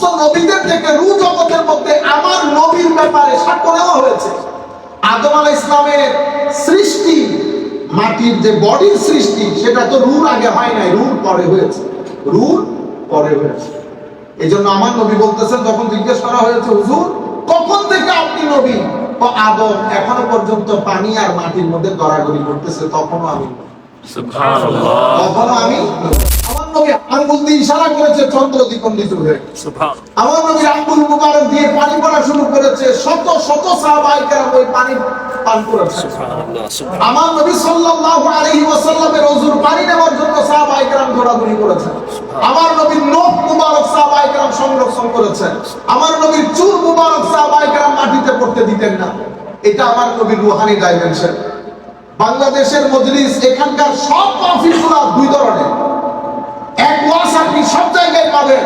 সমস্ত নবীদের থেকে রু জগতের মধ্যে আমার নবীর ব্যাপারে সাক্ষ্য নেওয়া হয়েছে। আদম আলাহ ইসলামের সৃষ্টি মাটির যে বডির সৃষ্টি সেটা তো রুর আগে হয় নাই রুর পরে হয়েছে। রুর পরে হয়েছে। এই জন্য আমার নবী বলতেছেন যখন জিজ্ঞেস করা হয়েছে হুজুর কখন থেকে আপনি নবী? তো আদম এখনও পর্যন্ত পানি আর মাটির মধ্যে গড়াগড়ি করতেছে তখনও আমি। তখনও আমি নবী আঙ্গুল দিয়ে ইশারা করেছে চন্দ্র দ্বিখণ্ডিত হয়ে আমার নবীর আঙ্গুল মুবারক দিয়ে পানি পড়া শুরু করেছে শত শত ওই পানি পান করেছে। আমার নবী সাল্লাল্লাহু আলাইহি ওয়াসাল্লামের ওযুর পানি নেওয়ার জন্য করেছেন আমার নবীর নখ মুবারক সংরক্ষণ করেছেন আমার নবীর চুল মুবারক মাটিতে পড়তে দিতেন না। এটা আমার নবীর রুহানি ডাইমেনশন বাংলাদেশের মজলিস এখানকার সব মাহফিলগুলো দুই ধরনের। এক ওয়াজ আপনি সব জায়গায় পাবেন।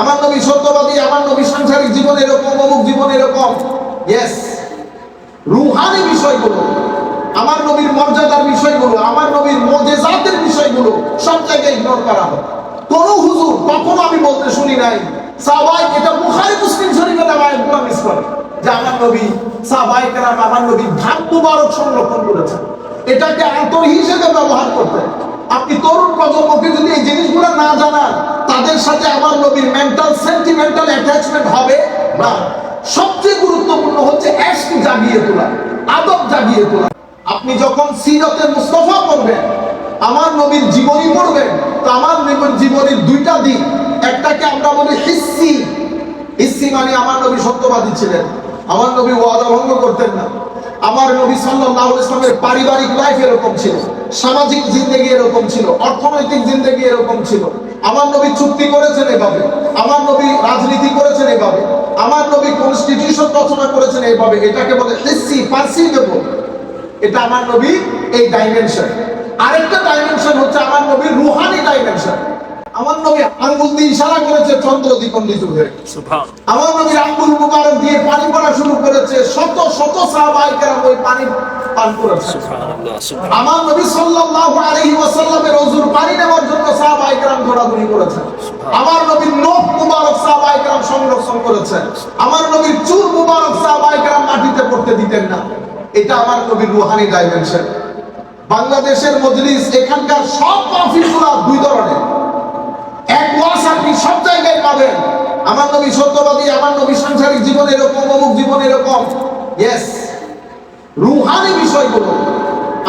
আমার নবী সত্যবাদী, আমার নবী সাংসারিক জীবন এরকম, অমুক জীবন এরকম। ইয়েস রুহানি বিষয়গুলো, আমার নবীর মর্যাদার বিষয়গুলো, আমার নবীর মজেজাতের বিষয়গুলো সব জায়গায় ইগনোর করা হয়। কোন কখনো আমি বলতে শুনি নাই সাহাবাই এটা বুখারী, মুসলিম শরীফের আয়াতগুলো মিস করে, যে আমার নবী সাহাবাই কেরাম আমার নবী ভাগ মুবারক সংরক্ষণ করেছেন এটাকে আন্তর হিসেবে ব্যবহার করতেন আপনি তরুণ প্রজন্মকে যদি এই জিনিসগুলো না জানান, তাদের সাথে আমার নবীর মেন্টাল সেন্টিমেন্টাল অ্যাটাচমেন্ট হবে না। সবচেয়ে গুরুত্বপূর্ণ হচ্ছে অ্যাশকে জাগিয়ে তোলা, আদব জাগিয়ে তোলা। আপনি যখন সিরতে মুস্তফা পড়বেন, আমার নবীর জীবনী পড়বেন, তো আমার নবীর জীবনীর দুইটা দিক। একটাকে আমরা বলি হিস্সি হিস্সি মানে আমার নবী সত্যবাদী ছিলেন। আমার নবী ওয়াদা ভঙ্গ করতেন না। আমার নবী আলাইহি ইসলামের পারিবারিক লাইফ এরকম ছিল, সামাজিক জিন্দেগি এরকম ছিল, অর্থনৈতিক জিন্দেগি এরকম ছিল। আমার নবী চুক্তি করেছেন এভাবে, আমার নবী রাজনীতি করেছেন এভাবে, আমার নবী কনস্টিটিউশন রচনা করেছেন এইভাবে এটাকে বলে হিস্সি পারসিভেবল এটা আমার নবী এই ডাইমেনশন আরেকটা ডাইমেনশন হচ্ছে আমার নবীর রুহানি ডাইমেনশন আমার নবী আঙ্গুল দিয়ে ইশারা করেছে চন্দ্র দ্বিখণ্ডিত হয়ে আমার নবীর আঙ্গুল মুবারক দিয়ে পানি পড়া শুরু করেছে শত শত ওই পানি পান করেছে আমার নবী সাল্লাল্লাহু আলাইহি ওয়াসাল্লামের ওযুর পানি নেওয়ার জন্য দৌড়াদৌড়ি করেছেন আমার নবীর নখ মুবারক সংরক্ষণ করেছেন আমার নবীর চুল মুবারক সাহাবায়ে কেরাম মাটিতে পড়তে দিতেন না। এটা আমার নবীর রুহানি ডাইমেনশন বাংলাদেশের মজলিস এখানকার সব মাহফিলগুলো দুই ধরনের। এক সব জায়গায় পাবেন। আমার নবী সত্যবাদী, আমার নবী সাংসারিক জীবন এরকম, অমুক জীবন এরকম। ইয়েস রুহানি বিষয়গুলো,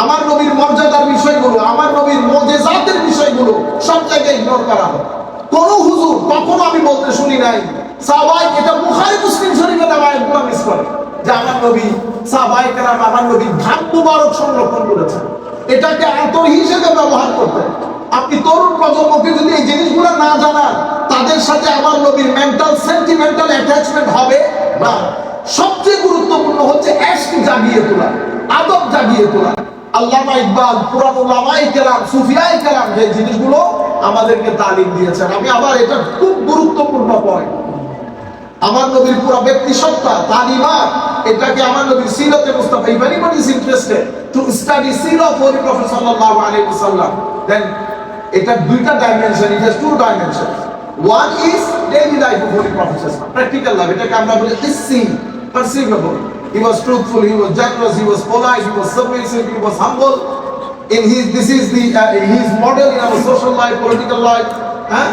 আমার নবীর মর্যাদার বিষয়গুলো, আমার নবীর মজেজাতের বিষয়গুলো সব জায়গায় ইগনোর করা হয়। কোন হুজুর আমি বলতে শুনি নাই সাহাবাই এটা বুখারী মুসলিম শরীফের আয়াতগুলো মিস করে। যে আমার নবী সাহাবাই কেরাম আমার নবী ভাগ মুবারক সংরক্ষণ করেছেন। এটাকে আন্তর হিসেবে ব্যবহার করতেন। আপনি তরুণ প্রজন্মকে যদি এই জিনিসগুলো না জানান, তাদের সাথে আমার নবীর মেন্টাল সেন্টিমেন্টাল অ্যাটাচমেন্ট হবে না। সবচেয়ে গুরুত্বপূর্ণ হচ্ছে অ্যাশকে জাগিয়ে তোলা, আদব জাগিয়ে তোলা। আল্লামা ইকবাল, পুরান উলামায়ে কেরাম, সুফিয়ায়ে কেরাম যে জিনিসগুলো আমাদেরকে তালিম দিয়েছেন। আমি আবার এটা খুব গুরুত্বপূর্ণ পয়েন্ট আমার নবীর পুরো ব্যক্তি সত্তা তালিমাত, এটাকে আমার নবীর সিরতে Mustafa if anybody is interested, to study Sira of holy prophet sallallahu alaihi wasallam then এটা দুইটা dimension it has two dimension one is daily life of holy professor practical life এটাকে আমরা বলি this seen perceivable he was truthful he was generous he was polite he was submissive he was humble in his this is the his model in our social life political life হ্যাঁ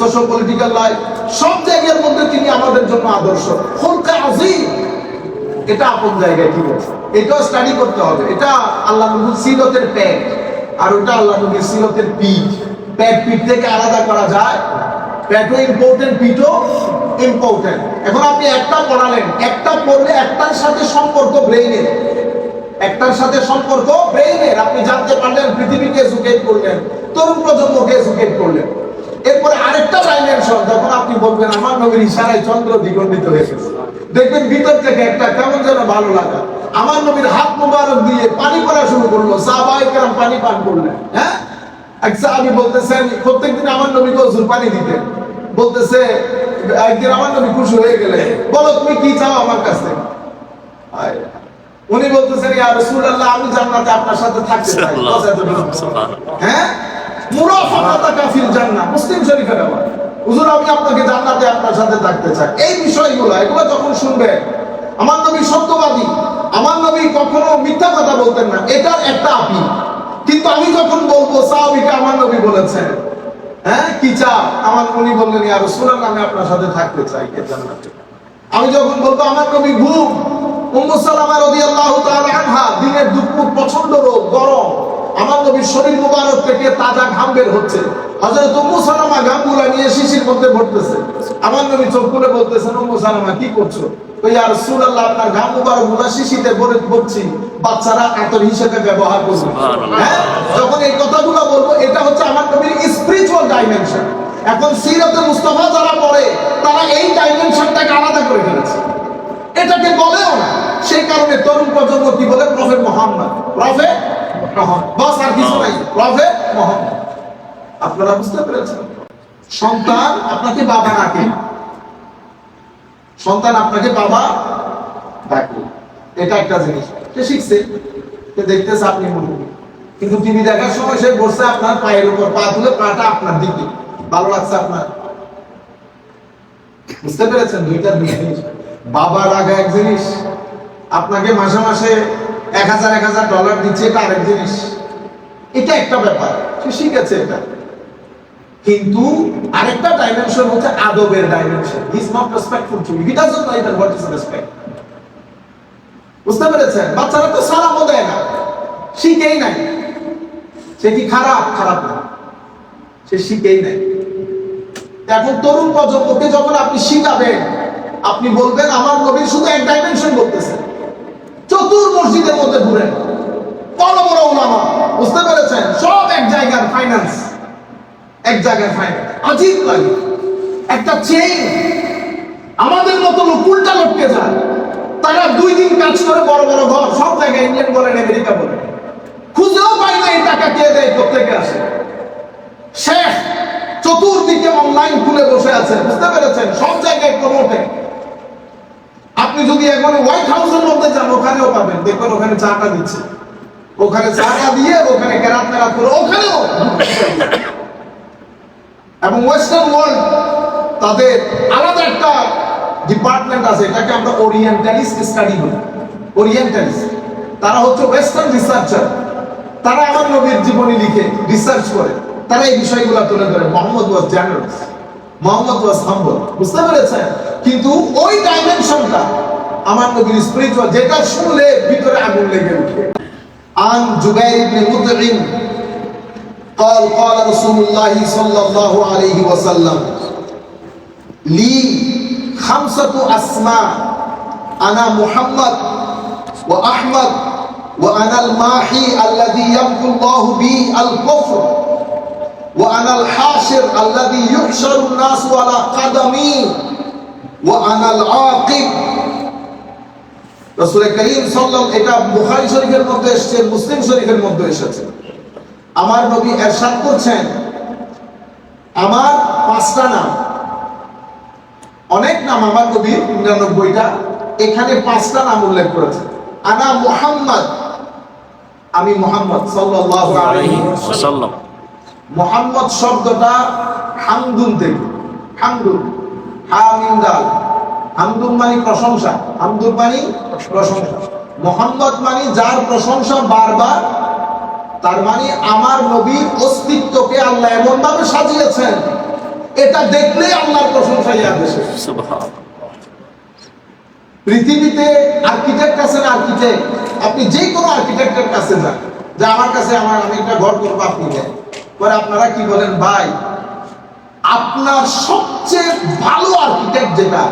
social political life সব জায়গার মধ্যে তিনি আমাদের জন্য আদর্শ। খুলতে আজিম এটা আপন জায়গায় ঠিক আছে। এটাও স্টাডি করতে হবে। এটা আল্লাহ সিলতের প্যাক আর ওটা আল্লাহ নবীর সিরতের পিঠ। প্যাট পিঠ থেকে আলাদা করা যায়। প্যাটও ইম্পর্টেন্ট পিঠও ইম্পর্টেন্ট এখন আপনি একটা পড়ালেন একটা পড়লে একটার সাথে সম্পর্ক ব্রেইনের একটার সাথে সম্পর্ক ব্রেইনের আপনি জানতে পারলেন পৃথিবীকে এজুকেট করলেন, তরুণ প্রজন্মকে এজুকেট করলেন। এরপরে আরেকটা ডাইমেনশন যখন আপনি বলবেন আমার নবীর ইশারায় চন্দ্র দ্বিখণ্ডিত হয়ে গেছে দেখবেন ভিতর থেকে একটা কেমন যেন ভালো লাগা। আমার নবীর হাত মুবারক দিয়ে পানি পড়া শুরু করল। সাহাবাই কেরাম পানি পান করলেন। হ্যাঁ? এক সাহাবী বলতেছেন প্রত্যেকদিন আমার নবীকে ওজুর পানি দিতেন। বলতেছে একদিন আমার নবী খুশি হয়ে গেলে বলো তুমি কি চাও আমার কাছ থেকে। উনি বলতেছেন ইয়া রাসূলুল্লাহ আমি জান্নাতে আপনার সাথে থাকতে চাই। হ্যাঁ? মুরাফাকাতাকা ফিল জান্নাহ। মুসলিম শরীফের আবার হুজুর, আমি আপনাকে জান্নাতে আপনার সাথে থাকতে চায় এই বিষয়গুলো, এগুলো যখন শুনবে, আমার নবী সত্যবাদী। আমার নবী কখনো মিথ্যা কথা বলতেন না। এটার একটা আপি কিন্তু আমি যখন বলব, সাহাবিকে আমার নবী বলেছেন হ্যাঁ কি চা আমার উনি বললেন আর সুরান আমি আপনার সাথে থাকতে চাই জান্নাতে। আমি যখন বলব, আমার নবী ঘুম, উম্মু সালামা রাদিয়াল্লাহু তাআলা আনহা, দিনের দুপুর প্রচণ্ড রোদ, গরম নবীর শরীর মুবারক থেকে তাজা ঘাম বের হচ্ছে। হযরত উম্মু সালামা ঘামগুলা নিয়ে শিশির মধ্যে ভরতেছে। আমার নবী চোখ খুলে বলতেছেন উম্মু সালামা কি করছ? ওই আর রাসূলুল্লাহ আপনার ঘাম মুবারকগুলা শিশিতে ভরে ভরছি। বাচ্চারা আতর হিসেবে ব্যবহার করবে। হ্যাঁ যখন এই কথাগুলো বলব এটা হচ্ছে আমার নবীর স্পিরিচুয়াল ডাইমেনশন এখন সিরাতে মুস্তাফা যারা পড়ে তারা এই ডাইমেনশনটাকে আলাদা করে ফেলেছে। এটাকে বলেও না। সেই কারণে তরুণ প্রজন্ম কি বলে? প্রফেট মোহাম্মদ। প্রফেট বাস আর কিছু নাই। প্রফেট মোহাম্মদ আপনারা বুঝতে পেরেছেন? সন্তান আপনাকে বাবা ডাকে। সন্তান আপনাকে বাবা ডাকে। এটা একটা জিনিস। সে শিখছে। সে দেখতেছে আপনি মুরব্বী কিন্তু টিভি দেখার সময় সে বসে আপনার পায়ের উপর। পা তুলে পাটা আপনার দিকে। ভালো লাগছে আপনার? বুঝতে পেরেছেন? দুইটা দুই জিনিস। বাবা রাগা এক জিনিস। আপনাকে মাসে মাসে এক হাজার এক হাজার ডলার দিচ্ছে, এটা আরেক জিনিস। এটা একটা ব্যাপার। সে শিখেছে এটা। কিন্তু আরেকটা ডাইমেনশন হচ্ছে আদবের dimension is not respectful to he doesn't even what is respect বুঝতে পেরেছেন? বাচ্চারা তো সালামও দেয় না। শিখেই নাই। সে কি খারাপ? খারাপ না। সে শিখেই নাই। এখন তরুণ প্রজন্মকে যখন আপনি শিখাবেন, আপনি বলবেন, আমার নবীর শুধু এক ডাইমেনশন বলতেছে। চতুর মসজিদের মধ্যে ঘুরেন বড় বড় ওলামা বুঝতে পেরেছেন? সব এক জায়গার ফাইন্যান্স এক জায়গায় ফাইন্যান্স আজীব লাগে। একটা চেইন আমাদের মতো লোক উল্টা লটকে যায়। তারা দুই দিন কাজ করে বড় বড় ঘর, সব জায়গায় ইংল্যান্ড বলেন আমেরিকা বলেন। খুঁজেও পাই না এই টাকা কে দেয় প্রত্যেকে আসে। শেষ চতুর্দিকে অনলাইন খুলে বসে আছে, বুঝতে পেরেছেন? সব জায়গায় প্রমোটে আপনি যদি এখন হোয়াইট হাউসের মধ্যে যান, ওখানেও পাবেন। দেখবেন ওখানে চাটা দিচ্ছে। ওখানে চাটা দিয়ে ওখানে কেরাত মেরাত করে ওখানেও এবং ওয়েস্টার্ন ওয়ার্ল্ড তাদের আলাদা একটা ডিপার্টমেন্ট আছে, এটাকে আমরা ওরিয়েন্টালিস্ট স্টাডি বলি। ওরিয়েন্টালিস্ট তারা হচ্ছে ওয়েস্টার্ন রিসার্চার তারা আমার নবীর জীবনী লিখে রিসার্চ করে। তারা এই বিষয়গুলো তুলে ধরে। Mohammad was generous Mohammad was humble বুঝতে পেরেছেন? কিন্তু ওই ডাইমেনশনটা আমার নবীর স্পিরিচুয়াল যেটা শুনলে ভিতরে আগুন লেগে উঠে আন জুবাইর ইবনে মুতঈম قال قال رسول الله صلى الله عليه وسلم لي خمسة أسماء أنا محمد وأحمد وأنا الماحي الذي يمحو الله بي الكفر وأنا الحاشر الذي يحشر الناس على قدمي وأنا العاقب রসুল করিম সাল্লাম এটা বুখারী শরীফের মধ্যে এসেছে, মুসলিম শরীফের মধ্যে এসেছে। আমার নবী এরশাদ করছেন, আমার পাঁচটা নাম। অনেক নাম আমার নবী, নিরানব্বইটা। এখানে পাঁচটা নাম উল্লেখ করেছে। আনা মুহাম্মদ, আমি মোহাম্মদ ওয়াসাল্লাম। মোহাম্মদ শব্দটা হামদুন থেকে, হামদুন হামিম দাল হামদুন মানে প্রশংসা। হামদুন মানে প্রশংসা। মোহাম্মদ মানে যার প্রশংসা বারবার, তার মানে আমার নবীর অস্তিত্বকে আল্লাহ এমন ভাবে সাজিয়েছেন, এটা দেখলে আল্লাহর প্রশংসা এসে সুবহান পৃথিবীতে আর্কিটেক্ট আছেন আর্কিটেক্ট আপনি যে কোনো আর্কিটেক্টের কাছে যান। যে আমার কাছে আমার, আমি একটা ঘর করব, আপনি দেন পরে আপনারা কি বলেন, ভাই, আপনার সবচেয়ে ভালো আর্কিটেক্ট যেটা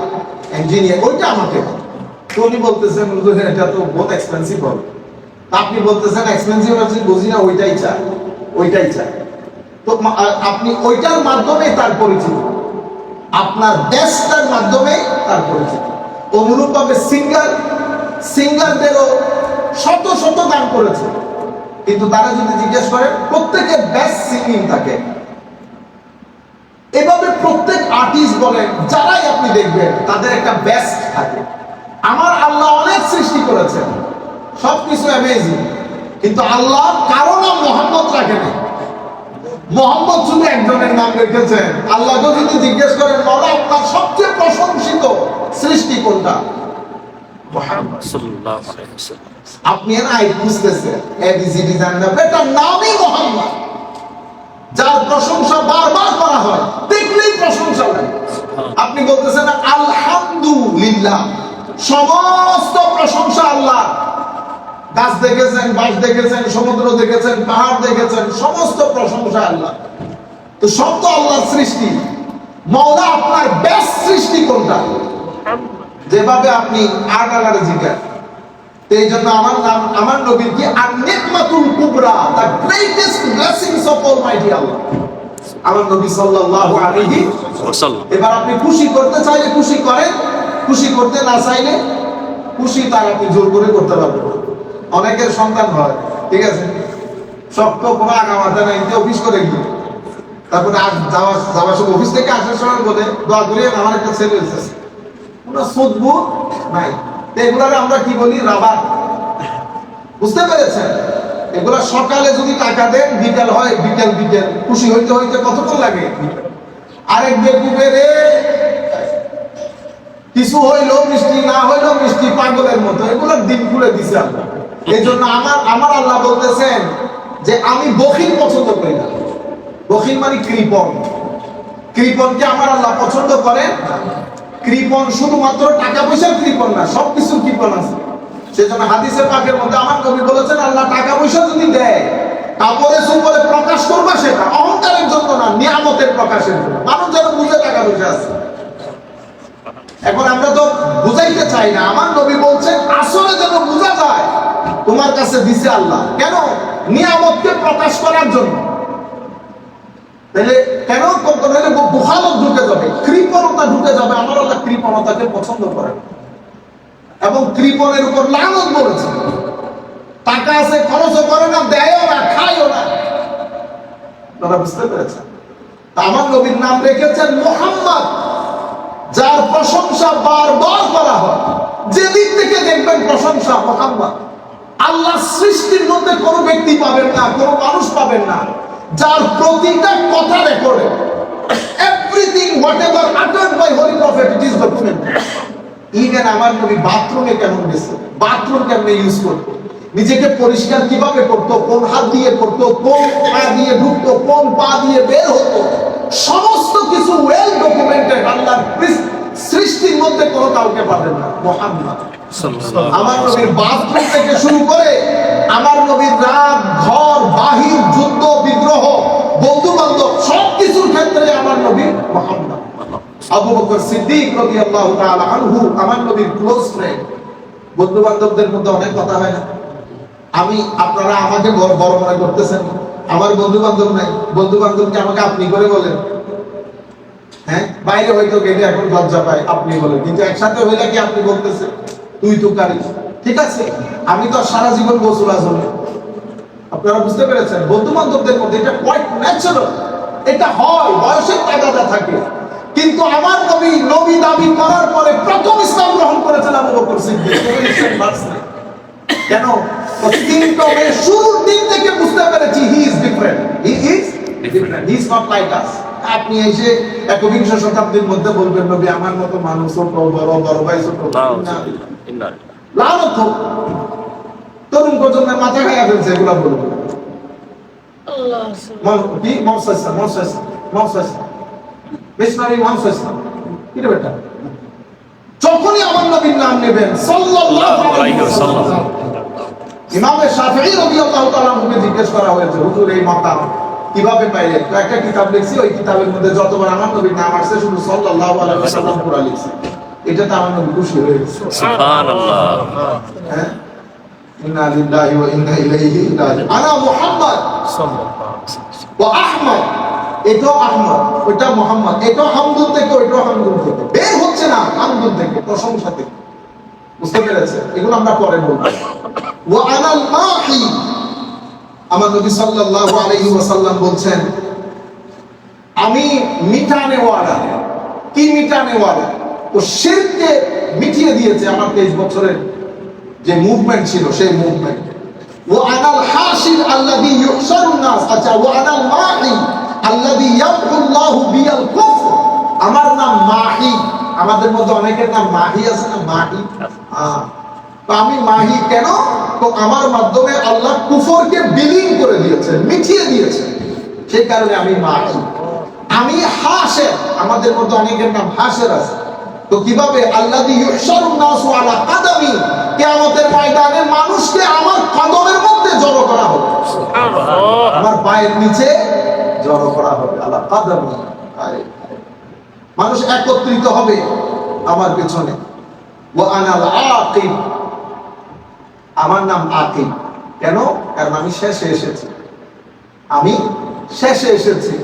ইঞ্জিনিয়ার ওইটা আমাকে। তো উনি বলতেছেন "হুজুর, এটা তো বহুত এক্সপেন্সিভ হবে। আপনি বলতেছেন এক্সপেন্সিভ আছে বুঝি না ওইটাই চাই ওইটাই চাই। তো আপনি ওইটার মাধ্যমে তার পরিচিত। আপনার দেশটার মাধ্যমে তার পরিচিত। অনুরূপভাবে সিঙ্গার সিঙ্গারদেরও শত শত গান করেছে। কিন্তু তারা যদি জিজ্ঞেস করেন প্রত্যেকের বেস্ট সিঙ্গিং থাকে। এভাবে প্রত্যেক আর্টিস্ট বলেন, যারাই আপনি দেখবেন, তাদের একটা বেস্ট থাকে। আমার আল্লাহ অনেক সৃষ্টি করেছেন। সবকিছু অ্যামেজিং কিন্তু আল্লাহ কারও নাম মোহাম্মদ রাখেনি মোহাম্মদ শুধু একজনের নাম রেখেছেন। আল্লাহকে যদি জিজ্ঞেস করেন বলো আপনার সবচেয়ে প্রশংসিত সৃষ্টি কোনটা? আপনি এর আই বুঝতেছেন এবিসিডি জানেন না। এটার নামই মোহাম্মদ। যার প্রশংসা আলহামদুলিল্লাহ। সমস্ত প্রশংসা আল্লাহ। গাছ দেখেছেন বাস দেখেছেন, সমুদ্র দেখেছেন, পাহাড় দেখেছেন, সমস্ত প্রশংসা আল্লাহ। তো সব তো সৃষ্টি। মৌলা আপনার সৃষ্টি কোনটা? যেভাবে আপনি আট জিজ্ঞাসা। এই জন্য আমার নাম, আমার নবীর কি? আর নিকমাতুল কুবরা the greatest blessings of almighty Allah আমার নবী সাল্লাল্লাহু আলাইহি ওয়াসাল্লাম। এবার আপনি খুশি করতে চাইলে খুশি করেন খুশি করতে না চাইলে খুশি তার আপনি জোর করে করতে পারবেন অনেকের সন্তান হয় ঠিক আছে? শক্ত কোনো আগামাতে নাই যে অফিস করে গিয়ে। তারপরে আজ যাওয়া যাওয়ার সময় অফিস থেকে আসার সময় বলে দোয়া করি আমার একটা ছেলে হয়েছে। কোনো সুদবু নাই। এগুলারে আমরা কি বলি? রাবার। বুঝতে পেরেছেন? এগুলা সকালে যদি টাকা দেন, বিকেল হয়, বিকেল বিকেল। খুশি হইতে হইতে কতক্ষণ লাগে? আরেক বেকুবের কিছু হইল মিষ্টি, না হইল মিষ্টি, পাগলের মতো। এগুলোর দিন খুলে দিছে আল্লাহ। এই জন্য আমার আমার আল্লাহ বলতেছেন যে, আমি বখিল পছন্দ করি না। বখিল মানে কৃপন কৃপনকে আমার আল্লাহ পছন্দ করেন? কৃপন শুধুমাত্র টাকা পয়সার কৃপন না সবকিছু কৃপন আছে। সেজন্য হাদিসের পাকের মধ্যে আমার কবি বলেছেন, আল্লাহ টাকা পয়সা যদি দেয় কাপড়ে সুপরে প্রকাশ করবা সেটা। অহংকারের জন্য না, নিয়ামতের প্রকাশের জন্য। মানুষ যেন বুঝে টাকা পয়সা আছে। এখন আমরা তো বুঝাইতে চাই না। আমার নবী বলছেন, আসলে যেন বোঝা যায়, তোমার কাছে দিছে আল্লাহ। কেন? নিয়ামতকে প্রকাশ করার জন্য। তাহলে কেন করতে বুখালত ঢুকে যাবে, কৃপণতা ঢুকে যাবে। আমার আল্লাহ কৃপণতাকে পছন্দ করে। এবং কৃপণের উপর লানত বলেছে টাকা আছে, খরচও করে না, দেয়ও না, খায়ও না। আপনারা বুঝতে পেরেছেন? আমার নবীর নাম রেখেছেন মোহাম্মদ, যার প্রশংসা বারবার করা হয়। যেদিক থেকে দেখবেন প্রশংসা মোহাম্মদ। আল্লাহ সৃষ্টির মধ্যে কোনো ব্যক্তি পাবেন না, কোনো মানুষ পাবেন না, যার প্রতিটা কথা রেকর্ডে। Everything whatever uttered by holy prophet it is document even আমার নবী বাথরুমে কেমন গেছে? বাথরুম কেমনে ইউজ করতো নিজেকে পরিষ্কার কীভাবে করতো? কোন হাত দিয়ে করতো? কোন পা দিয়ে ঢুকতো? কোন পা দিয়ে বের হতো? সমস্ত কিছু ওয়েল ডকুমেন্টেড আল্লাহর সৃষ্টির মধ্যে কোনো কাউকে পাবেন না। মোহাম্মদ। আমার নবীর বাথরুম থেকে শুরু করে আমার নবীর রাত ঘর বাহির যুদ্ধ বিদ্রোহ বন্ধু বান্ধব সব কিছুর ক্ষেত্রে আমার নবী মোহাম্মদ। আবু বকর সিদ্দিক রাদিয়াল্লাহু তাআলা আনহু, আমার নবীর ক্লোজ ফ্রেন্ড বন্ধু বান্ধবদের মধ্যে অনেক কথা হয় না। আমি, আপনারা আমাকে বড় বড় মনে করতেছেন। আমার বন্ধু বান্ধব নাই। বন্ধু বান্ধবকে আমাকে আপনি করে বলেন। হ্যাঁ? বাইরে হয়তো গেলে এখন লজ্জা পায়, আপনি বলেন। কিন্তু একসাথে হইলে কি আপনি বলতেছেন? তুই তো কারিস ঠিক আছে? আমি তো সারা জীবন গোসল আসল আপনারা বুঝতে পেরেছেন? বন্ধু বান্ধবদের মধ্যে এটা কোয়াইট ন্যাচারাল এটা হয়, বয়সের তাগাদা থাকে। কিন্তু আমার নবী নবী দাবি করার পরে প্রথম ইসলাম গ্রহণ করেছেন আবু বকর সিদ্দিক। কোনো? তিনটমে শুরুর দিন থেকে বুঝতে পেরেছি he is different he is he is not like us আপনি এসে একবিংশ শতাব্দীর মধ্যে বলবেন নবী আমার মতো মানুষ ছোট বড় বড় ভাই ছোট হোক। তরুণ প্রজন্মের মাথা খাইয়া ফেলছে এগুলা বলব কি? মমসাইসা মিশনারি মমসাইসা কি রে বেটা? যখনই আমার নবীর নাম নেবেন সাল্লাল্লাহু আলাইহি ওয়াসাল্লাম। ইমামে শাফিঈ রাদিয়াল্লাহু তাআলা আনহুকে জিজ্ঞেস করা হয়েছে হুজুর এই মাকাম কীভাবে পাইলেন তো একটা কিতাব লিখছি ওই কিতাবের মধ্যে যতবার আমার নবীর নাম আসছে শুধু সাল্লাল্লাহু আলাইহি ওয়াসাল্লাম পুরা লিখছি। এটাতে আমার নবী খুশি হয়ে গেছে। সুবহানাল্লাহ। হ্যাঁ? ইন্না লিল্লাহি ওয়া ইন্না ইলাইহি রাজিউন। আনা মুহাম্মদ ও আহমদ। এটাও আহমদ ওইটা মোহাম্মদ, এটাও থেকে, ওইটাও থেকে। বের হচ্ছে না থেকে, প্রশংসা থেকে। বুঝতে পেরেছে এগুলো আমরা পরে বলব। ওয়া আনাল মাহি আমার নবী সাল্লাল্লাহু আলাইহি ওয়াসাল্লাম বলছেন, আমি মিটানে ওয়ালা কি মিটানে ওয়ালা ও শিরকে মিটিয়ে দিয়েছে আমার 23 বছরের যে মুভমেন্ট ছিল, সেই মুভমেন্ট ও আনাল হাসির আল্লাযী ইউহশারুন নাস আচ্ছা ওয়া আনাল মাহি আমার নাম মাহি। আমাদের মধ্যে অনেকের নাম মাহি আছে না? মাহি? তো আমি মাহি কেন? তো আমার মাধ্যমে আল্লাহ কুফরকে বিলীন করে দিয়েছে মিটিয়ে দিয়েছে। সেই কারণে আমি মাহি। আমি হাসের আমাদের মধ্যে অনেকের নাম হাসের আছে। তো কীভাবে? আল্লাহ ময়দানে মানুষকে আমার কদমের মধ্যে জড়ো করা হবে আমার পায়ের নিচে জড়ো করা হবে। আল্লাহ কাদাম। মানুষ একত্রিত হবে আমার পেছনে। ও আনাল আমার নাম আকিব কেন? কারণ আমি শেষে এসেছি। আমি শেষে এসেছি।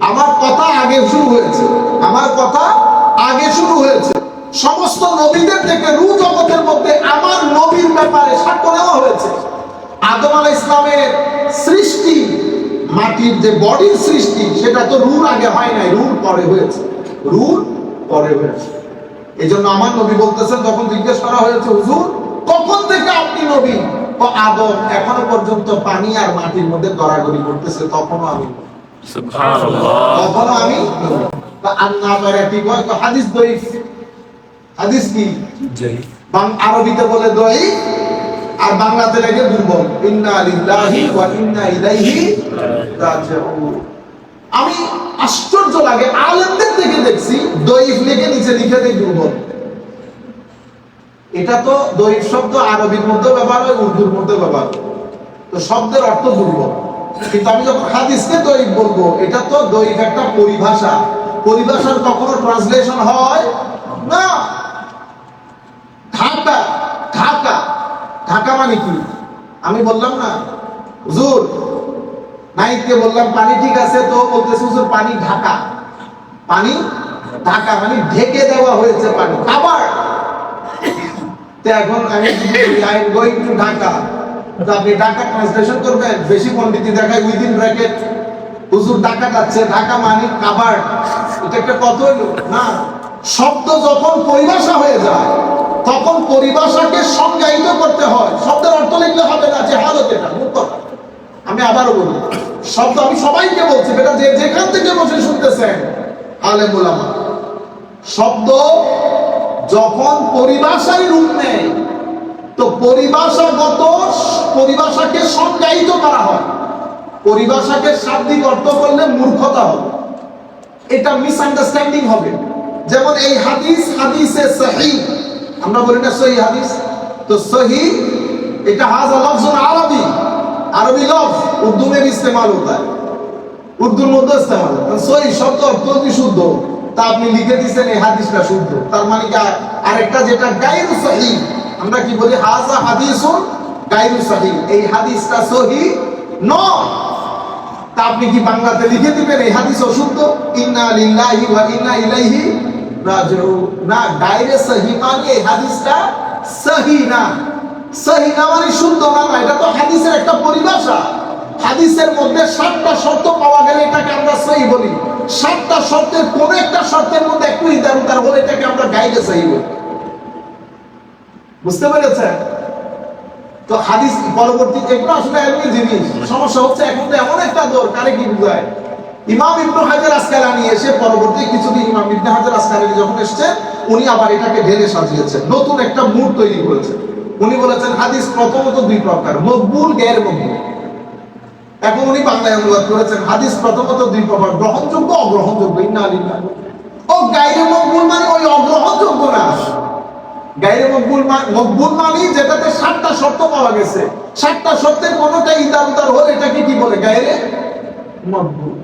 আমার কথা আগে শুরু হয়েছে। আমার কথা আগে শুরু হয়েছে। সমস্ত নবীদের থেকে রু জগতের মধ্যে আমার নবীর ব্যাপারে সাক্ষ্য নেওয়া হয়েছে। আদম আলাহ ইসলামের সৃষ্টি মাটির যে বডির সৃষ্টি সেটা তো রুর আগে হয় নাই রুর পরে হয়েছে। রুর পরে হয়েছে। এই জন্য আমার নবী বলতেছেন যখন জিজ্ঞেস করা হয়েছে হুজুর কখন থেকে আপনি নবী? তো আদম এখনও পর্যন্ত পানি আর মাটির মধ্যে গড়াগড়ি করতেছে তখনও আমি। তখনও আমি হাদিস দইফ হাদিস কি? আরবিতে বলে দই আর বাংলাতে লেগে দুর্বল। ইন্না লিল্লাহি ওয়া ইন্না ইলাইহি রাজিউন। আমি আশ্চর্য লাগে, আলেমদের থেকে দেখছি দইফ লিখে, নিচে লিখে দেয় দুর্বল। এটা তো দইফ শব্দ, আরবির মধ্যে ব্যবহার হয়, উর্দুর মধ্যে ব্যবহার তো শব্দের অর্থ দুর্বল। কিন্তু আমি যখন হাদিসকে দইফ বলব, এটা তো দইফ একটা পরিভাষা। পরিভাষার কখনো ট্রান্সলেশন হয় না ঢাকা ঢাকা ঢাকা মানে কি? আমি বললাম না। হুজুর নাইককে বললাম, পানি ঠিক আছে তো? বলতেছে, হুজুর, পানি ঢাকা। পানি ঢাকা মানে ঢেকে দেওয়া হয়েছে পানি। আবার! তো এখন আমি I am going to Dhaka. তো আপনি ঢাকা ট্রান্সলেশন করবেন, বেশি পণ্ডিতি দেখায় উইদিন ব্র্যাকেট। হুজুর, ঢাকা যাচ্ছে, ঢাকা মানে কাবার। এটা একটা কত না, শব্দ যখন পরিভাষা হয়ে যায় তখন পরিভাষাকে সংজ্ঞায়িত করতে হয়। শব্দের অর্থ লিখলে হবে না, যে হালত এটা আমি আবারও বলি, শব্দ আমি সবাইকে বলছি, বেটা, যে যেখান থেকে বসে শুনতেছেন আলে আমা শব্দ যখন পরিভাষায় রূপ নেয়, তো পরিভাষাগত পরিভাষাকে সংজ্ঞায়িত করা হয়। পরিভাষাকে শাব্দিক অর্থ করলে মূর্খতা হবে। এটা মিসআন্ডারস্ট্যান্ডিং হবে। যেমন এই হাদিস, হাদিসে সহি আমরা বলি না সহি হাদিস। তো সহি, এটা হাজা লফজুন আরবি। আরবি লফ উর্দু মে ইস্তেমাল হতা উর্দুর মধ্যে ইস্তেমাল সহি শব্দ অর্থ কি শুদ্ধ। তা আপনি লিখে দিচ্ছেন এই হাদিসটা শুদ্ধ। তার মানে কি আরেকটা যেটা গাইরু সহি, আমরা কি বলি, হাজা হাদিসুন গাইরু সহি। এই হাদিসটা সহি ন তা আপনি কি বাংলাতে লিখে দিবেন, এই হাদিস অশুদ্ধ ইন্না লিল্লাহি ওয়া ইন্না ইলাইহি মানে মানে হাদিসের একটা শর্তের মধ্যে একটু ইদার উদার হলে এটাকে আমরা সহি বলি। বুঝতে পেরেছেন? তো হাদিস পরবর্তী আসলে এমনি জিনিস। সমস্যা হচ্ছে এখন তো এমন একটা দৌড় কারে কি বুঝায়? ইমাম ইবনু হাজার আসকালানি এসে পরবর্তী কিছুদিন ইমাম ইবনে হাজার আসকালানি যখন এসেছে, উনি আবার এটাকে ঢেলে সাজিয়েছেন। নতুন একটা মুড তৈরি করেছেন। উনি বলেছেন, হাদিস প্রথমত দুই প্রকার, মকবুল গ্যার মকবুল। এখন উনি বাংলায় অনুবাদ করেছেন, হাদিস প্রথমত দুই প্রকার, গ্রহণযোগ্য, অগ্রহণযোগ্য। ইন্না আলিল্লাহ ও গাইরে মকবুল মানে ওই অগ্রহণযোগ্য না। গাইরে মকবুল মকবুল মানে যেটাতে সাতটা শর্ত পাওয়া গেছে। সাতটা শর্তের কোনোটা ইদার উদার হলে এটাকে কি বলে? গাইরে মকবুল।